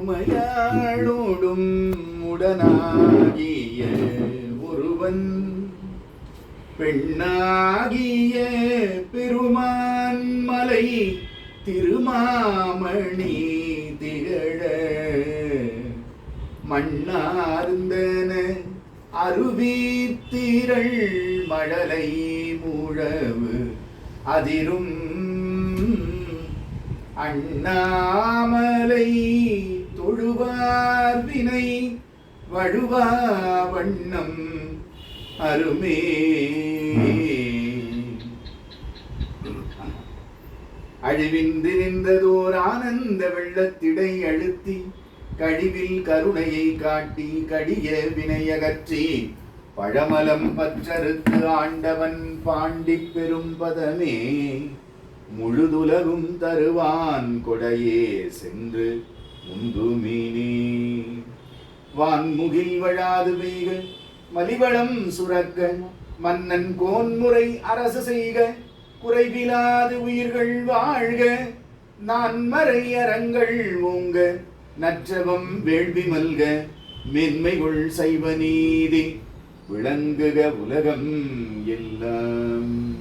உமையாளோடும் உடனாகிய ஒருவன் பெண்ணாகிய பெருமான் மலை திருமாமணி திகழ. மண்ணார்ந்தன அருவி திரள் மழலை முழவு அதிரும் அண்ணாமலை மரபினை வழுவா வண்ணம் அருமே. அழிவின்றி நின்றதோர் ஆனந்த வெள்ளத்திடை அழுத்தி கழிவில் கருணையை காட்டி கடிய வினையகற்றி பழமலம் பற்றறுத்து ஆண்டவன் பாண்டி பெரும் பதமே முழுதுலகும் தருவான் கொடையே சென்று முந்து மீனே வான்முகில் வழாது பெய்க மலிவளம் சுரக்க. மன்னன் கோன்முறை அரசு செய்க. குறைவிலாது உயிர்கள் வாழ்க. நான் மறை அறங்கள் ஓங்க. நற்றவம் வேள்வி மல்க. மென்மைகுள் சைவ நீதி. விளங்குக உலகம் எல்லாம்.